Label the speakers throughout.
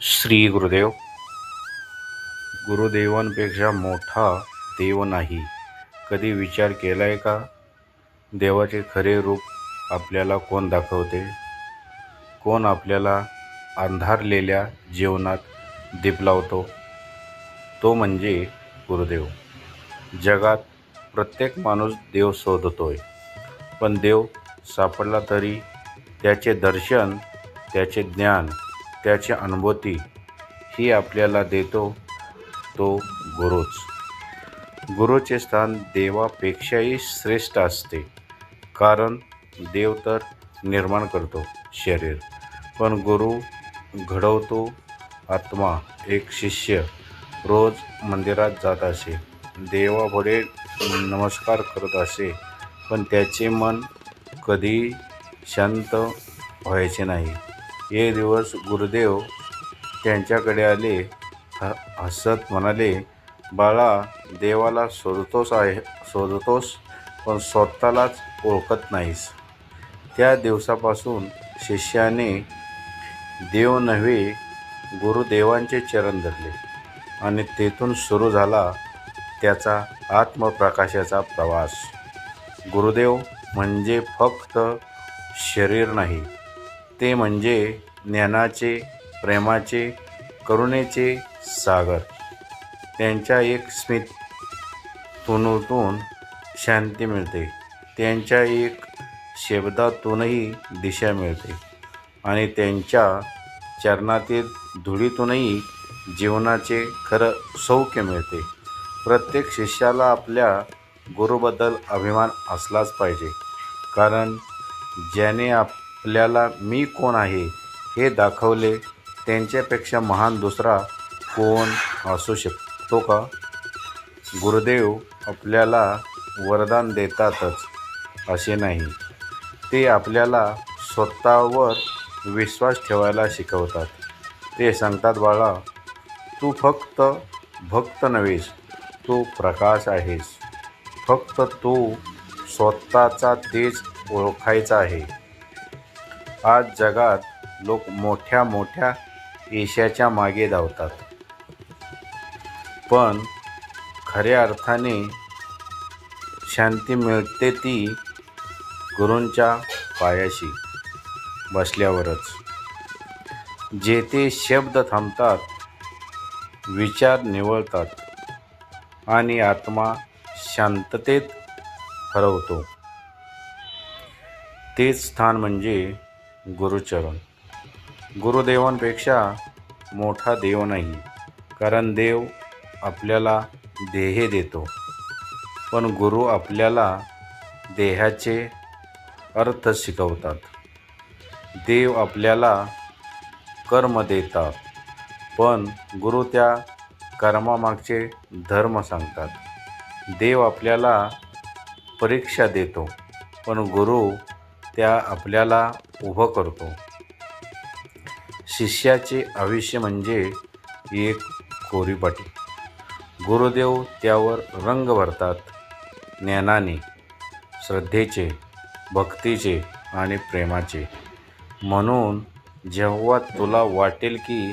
Speaker 1: श्री गुरुदेव। गुरुदेवांपेक्षा मोठा देव नाही. कधी विचार केला आहे का? देवाचे खरे रूप आपल्याला कोण दाखवते? कोण आपल्याला अंधारलेल्या जीवनात दीप लावतो? तो म्हणजे गुरुदेव. जगात प्रत्येक माणूस देव शोधतोय. पण देव सापडला तरी त्याचे दर्शन त्याचे ज्ञान त्याची अनुभूती ही आपल्याला देतो तो गुरुच. गुरुचे स्थान देवापेक्षाही श्रेष्ठ असते कारण देव तर निर्माण करतो शरीर. पण गुरु घडवतो आत्मा एक शिष्य रोज मंदिरात जात असे. देवापुढे नमस्कार करत असे पण त्याचे मन कधी शांत व्हायचे नाही. एक दिवस गुरुदेव त्यांच्याकडे आले. ह हसत म्हणाले बाळा देवाला शोधतोस आहे शोधतोस पण स्वतःलाच ओळखत नाहीस. त्या दिवसापासून शिष्याने देव नव्हे गुरुदेवांचे चरण धरले आणि तेथून सुरू झाला त्याचा आत्मप्रकाशाचा प्रवास. गुरुदेव म्हणजे फक्त शरीर नाही ते म्हणजे ज्ञानाचे प्रेमाचे करुणेचे सागर. त्यांच्या एक स्मित तुनूतून शांती मिळते. त्यांच्या एक शब्दातूनही दिशा मिळते. आणि त्यांच्या चरणातील धुळीतूनही जीवनाचे खरं सौख्य मिळते. प्रत्येक शिष्याला आपल्या गुरुबद्दल अभिमान असलाच पाहिजे. कारण ज्याने आप आपल्याला मी कोण आहे हे दाखवले त्यांच्यापेक्षा महान दुसरा कोण असू शकतो का? गुरुदेव आपल्याला वरदान देतातच असे नाही. ते आपल्याला स्वतःवर विश्वास ठेवायला शिकवतात. ते सांगतात बाळा तू फक्त भक्त नव्हेस तू प्रकाश आहेस. फक्त तू स्वतःचा तेज ओळखायचा आहे. आज जगात लोक मोठ्या मोठ्या यशाच्या मागे धावतात. पण खऱ्या अर्थाने शांती मिळते ती गुरूंच्या पायाशी बसल्यावरच. जेथे शब्द थांबतात विचार निवळतात आणि आत्मा शांततेत हरवतो. तेच स्थान म्हणजे गुरुचरण. गुरुदेवांपेक्षा मोठा देव नाही कारण देव आपल्याला देह देतो. पण गुरु आपल्याला देहाचे अर्थ शिकवतात. देव आपल्याला कर्म देतात पण गुरु त्या कर्मामागचे धर्म सांगतात. देव आपल्याला परीक्षा देतो पण गुरु त्या आपल्याला उभं करतो. शिष्याचे आयुष्य म्हणजे एक खोरीपाटी गुरुदेव त्यावर रंग भरतात. ज्ञानाने श्रद्धेचे भक्तीचे आणि प्रेमाचे. म्हणून जेव्हा तुला वाटेल की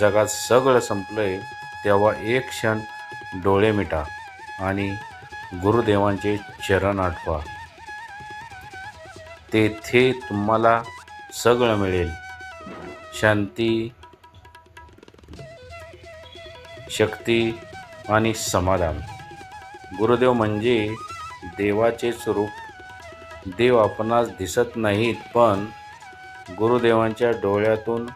Speaker 1: जगात सगळं संपलंय तेव्हा एक क्षण डोळे मिटा आणि गुरुदेवांचे चरण आठवा. तेथे तुम्हाला सगळं मिळेल. शांती शक्ती आणि समाधान. गुरुदेव म्हणजे देवाचेच रूप देव आपणास दिसत नाहीत पण गुरुदेवांच्या डोळ्यातून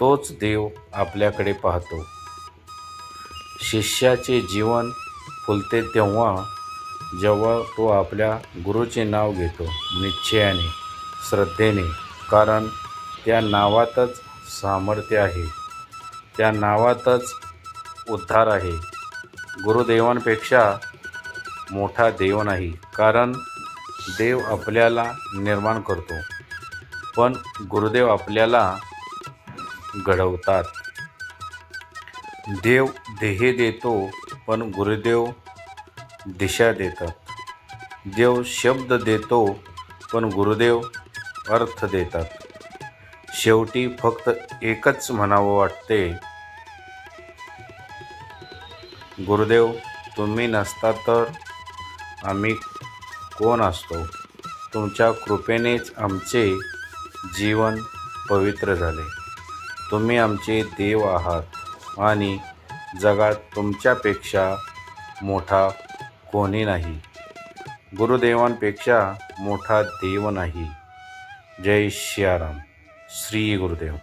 Speaker 1: तोच देव आपल्याकडे पाहतो. शिष्याचे जीवन फुलते तेव्हा जेव्हा तो आपल्या गुरुचे नाव घेतो निश्चयाने श्रद्धेने कारण त्या नावातच सामर्थ्य आहे. त्या नावातच उद्धार आहे. गुरुदेवांपेक्षा मोठा देव नाही कारण देव आपल्याला निर्माण करतो. पण गुरुदेव आपल्याला घडवतात. देव देहे देतो पण गुरुदेव दिशा देतात देव शब्द देतो पण गुरुदेव अर्थ देतात. शेवटी फक्त एकच म्हणावं वाटते. गुरुदेव तुम्ही नसता तर आम्ही कोण असतो? तुमच्या कृपेनेच आमचे जीवन पवित्र झाले. तुम्ही आमचे देव आहात आणि जगात तुमच्यापेक्षा मोठा कोणी नाही. गुरुदेवांपेक्षा मोठा देव नाही. जय सियाराम श्री गुरुदेव.